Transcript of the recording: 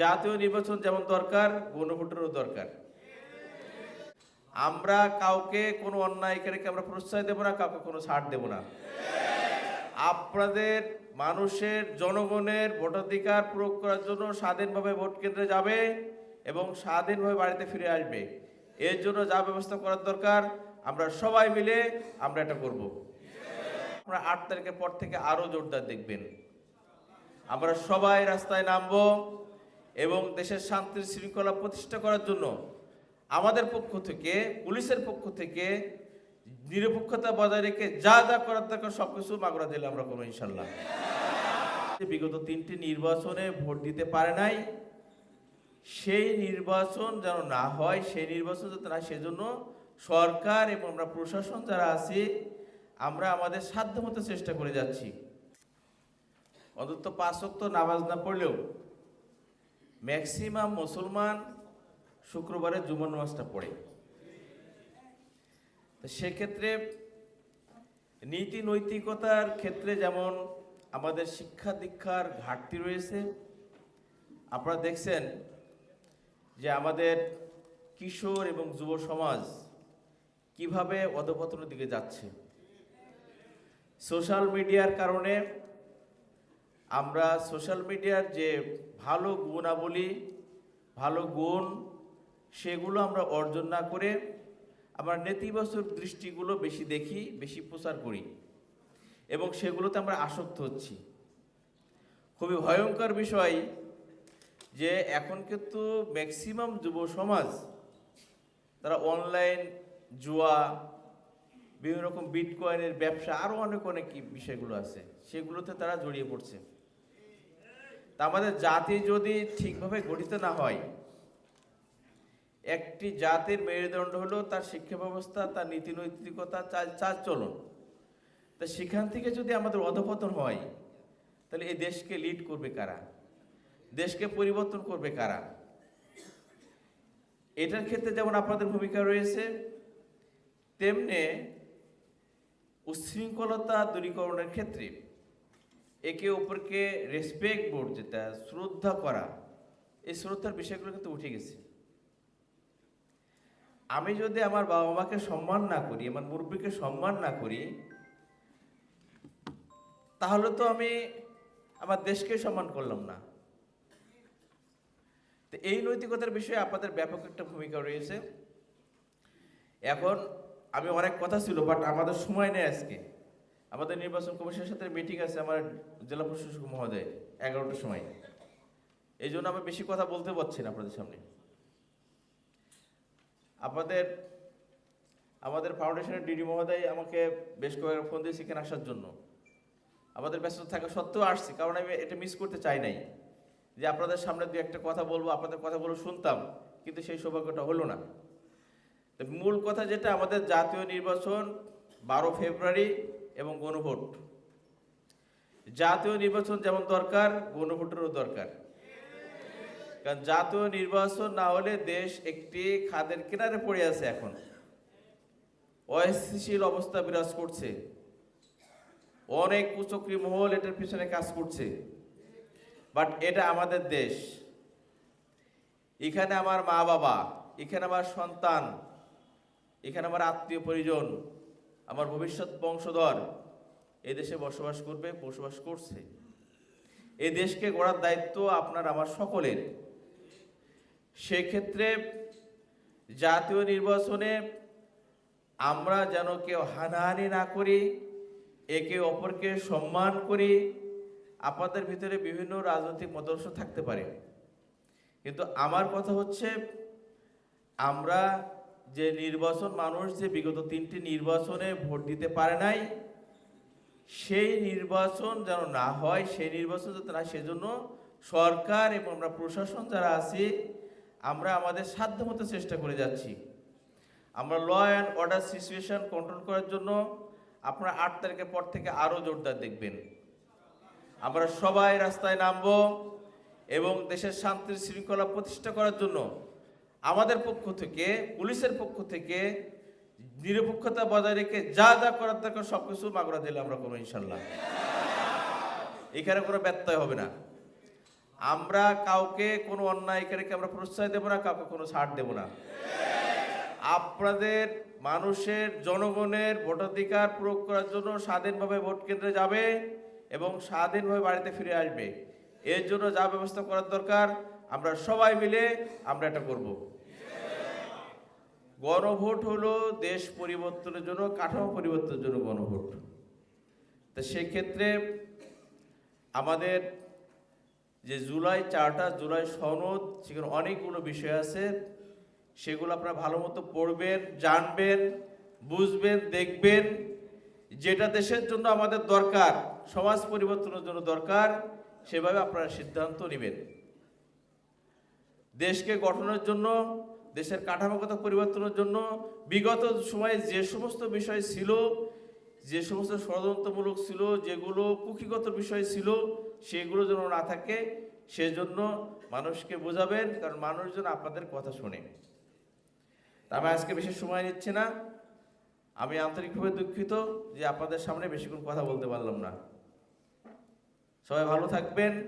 জাতীয় নির্বাচন যেমন দরকার, গণভোটেরও দরকার। আমরা কাউকে কোনো অন্যায়কারীকে আমরা প্রশ্রয় দেব না, কাউকে কোনো ছাড় দেব না। আপনাদের মানুষের জনগণের ভোটাধিকার প্রয়োগ করার জন্য স্বাধীনভাবে ভোট কেন্দ্রে যাবে এবং স্বাধীনভাবে বাড়িতে ফিরে আসবে। এর জন্য যা ব্যবস্থা করার দরকার, আমরা সবাই মিলে আমরা এটা করব। আমরা আট তারিখের পর থেকে আরও জোরদার দেখবেন। আমরা সবাই রাস্তায় নামবো। এবং দেশের শান্তির শৃঙ্খলা প্রতিষ্ঠা করার জন্য আমাদের পক্ষ থেকে, পুলিশের পক্ষ থেকে নিরপেক্ষতা বজায় রেখে যা যা করার দরকার সব কিছু মাগরা দিলে আমরা করব ইনশাল্লাহ। বিগত তিনটি নির্বাচনে ভোট দিতে পারে নাই। সেই নির্বাচন যেন না হয়, সেই নির্বাচন যাতে না সেজন্য সরকার এবং আমরা প্রশাসন যারা আছি, আমরা আমাদের সাধ্যমতো চেষ্টা করে যাচ্ছি। অন্তত পাঁচ ওয়াক্ত নামাজ না পড়লেও ম্যাক্সিমাম মুসলমান শুক্রবারে জুমার নামাজটা পড়ে। তো সেক্ষেত্রে নীতি নৈতিকতার ক্ষেত্রে যেমন আমাদের শিক্ষা দীক্ষার ঘাটতি রয়েছে, আপনারা দেখছেন যে আমাদের কিশোর এবং যুব সমাজ কীভাবে অধপতনের দিকে যাচ্ছে। সোশ্যাল মিডিয়ার কারণে আমরা সোশ্যাল মিডিয়ার যে ভালো গুণাবলী, ভালো গুণ, সেগুলো আমরা অর্জন না করে আমরা নেতিবাচক দৃষ্টিগুলো বেশি দেখি, বেশি প্রচার করি এবং সেগুলোতে আমরা আসক্ত হচ্ছি। খুবই ভয়ঙ্কর বিষয় যে এখন কিন্তু ম্যাক্সিমাম যুব সমাজ, তারা অনলাইন জুয়া বিভিন্ন রকম বিটকয়েনের ব্যবসা আরও অনেক অনেক বিষয়গুলো আছে। সেগুলোতে তারা জড়িয়ে পড়ছে। তা আমাদের জাতি যদি ঠিকভাবে গঠিত না হয়, একটি জাতির মেরুদণ্ড হলো তার শিক্ষা ব্যবস্থা, তার নীতি নৈতিকতা, চাল চাল চলন। তা সেখান থেকে যদি আমাদের অধপতন হয়, তাহলে এই দেশকে লিড করবে কারা? দেশকে পরিবর্তন করবে কারা? এটার ক্ষেত্রে যেমন আপনাদের ভূমিকা রয়েছে, তেমনি উচ্ছৃঙ্খলতা দূরীকরণের ক্ষেত্রে একে অপরকে রেসপেক্ট বোর্ড যেটা, শ্রদ্ধা করা, এই শ্রদ্ধার বিষয়গুলো কিন্তু উঠে গেছে। আমি যদি আমার বাবা মাকে সম্মান না করি, আমার মুরব্বীকে সম্মান না করি, তাহলে তো আমি আমার দেশকে সম্মান করলাম না। তো এই নৈতিকতার বিষয়ে আপনাদের ব্যাপক একটা ভূমিকা রয়েছে। এখন আমি অনেক কথা ছিল বাট আমাদের সময় নেই আজকে। আমাদের নির্বাচন কমিশনের সাথে মিটিং আছে আমার জেলা প্রশাসক মহোদয়, এগারোটার সময়। এই জন্য আমি বেশি কথা বলতে পারছি না আপনাদের সামনে। আপনাদের আমাদের ফাউন্ডেশনের ডিডি মহোদয় আমাকে বেশ কয়েক ফোন দিয়েছে এখানে আসার জন্য। আমাদের ব্যস্ত থাকা সত্ত্বেও আসছি, কারণ আমি এটা মিস করতে চাই নাই। যে আপনাদের সামনে দু একটা কথা বলব, আপনাদের কথাগুলো শুনতাম, কিন্তু সেই সৌভাগ্যটা হলো না। মূল কথা যেটা, আমাদের জাতীয় নির্বাচন বারো ফেব্রুয়ারি এবং গণভোট। জাতীয় নির্বাচন যেমন দরকার, গণভোটেরও দরকার। কারণ জাতীয় নির্বাচন না হলে দেশ একটি খাদের কিনারে পড়ে আছে এখন। অস্থিতিশীল অবস্থা বিরাজ করছে। অনেক কুচক্রি মহল এটার পিছনে কাজ করছে। বাট এটা আমাদের দেশ। এখানে আমার মা বাবা এখানে আমার সন্তান এখানে আমার আত্মীয় পরিজন, আমার ভবিষ্যৎ বংশধর এই দেশে বসবাস করবে, বসবাস করছে। এই দেশকে গড়ার দায়িত্ব আপনার, আমার সকলের। সেক্ষেত্রে জাতীয় নির্বাচনে আমরা যেন কেউ হানাহানি না করি, একে অপরকে সম্মান করি, আপনাদের ভিতরে বিভিন্ন রাজনৈতিক মতাদর্শ থাকতে পারে। কিন্তু আমার কথা হচ্ছে, আমরা যে নির্বাচন মানুষ যে বিগত তিনটি নির্বাচনে ভোট দিতে পারে নাই, সেই নির্বাচন যেন না হয়, সেই নির্বাচন যাতে না সেজন্য সরকার এবং আমরা প্রশাসন যারা আছি, আমরা আমাদের সাধ্যমতো চেষ্টা করে যাচ্ছি। আমরা law and order situation control করার জন্য আপনারা আট তারিখের পর থেকে আরও জোরদার দেখবেন। আমরা সবাই রাস্তায় নামবো এবং দেশের শান্তির শৃঙ্খলা প্রতিষ্ঠা করার জন্য আমাদের পক্ষ থেকে, পুলিশের পক্ষ থেকে, নিরপেক্ষতা বজায় রেখে যা যা করার দরকার সব কিছু মাগরা দিলে আমরা করব ইনশাল্লাহ। এখানে কোনো ব্যত্যয় হবে না। আমরা কাউকে কোনো অন্যায় অন্যায়কারীকে আমরা প্রশ্রয় দেবো না, কাউকে কোনো ছাড় দেব না। আপনাদের মানুষের জনগণের ভোটাধিকার প্রয়োগ করার জন্য স্বাধীনভাবে ভোট কেন্দ্রে যাবে এবং স্বাধীনভাবে বাড়িতে ফিরে আসবে। এর জন্য যা ব্যবস্থা করার দরকার আমরা সবাই মিলে আমরা এটা করব। গণভোট হলো দেশ পরিবর্তনের জন্য, কাঠামো পরিবর্তনের জন্য গণভোট। তো সেক্ষেত্রে আমাদের যে জুলাই চারটা, জুলাই সনদ, সেখানে অনেকগুলো বিষয় আছে। সেগুলো আপনারা ভালো মতো পড়বেন, জানবেন, বুঝবেন, দেখবেন। যেটা দেশের জন্য আমাদের দরকার, সমাজ পরিবর্তনের জন্য দরকার, সেভাবে আপনারা সিদ্ধান্ত নেবেন। দেশকে গঠনের জন্য, দেশের কাঠামোগত পরিবর্তনের জন্য, বিগত সময়ে যে সমস্ত বিষয় ছিল, যে সমস্ত ষড়যন্ত্রমূলক ছিল, যেগুলো কুকিগত বিষয় ছিল, সেগুলো যেন না থাকে, সেজন্য মানুষকে বোঝাবেন, কারণ মানুষজন আপনাদের কথা শোনে। আমি আজকে বেশি সময় নিচ্ছি না। আমি আন্তরিকভাবে দুঃখিত যে আপনাদের সামনে বেশিক্ষণ কথা বলতে পারলাম না। সবাই ভালো থাকবেন।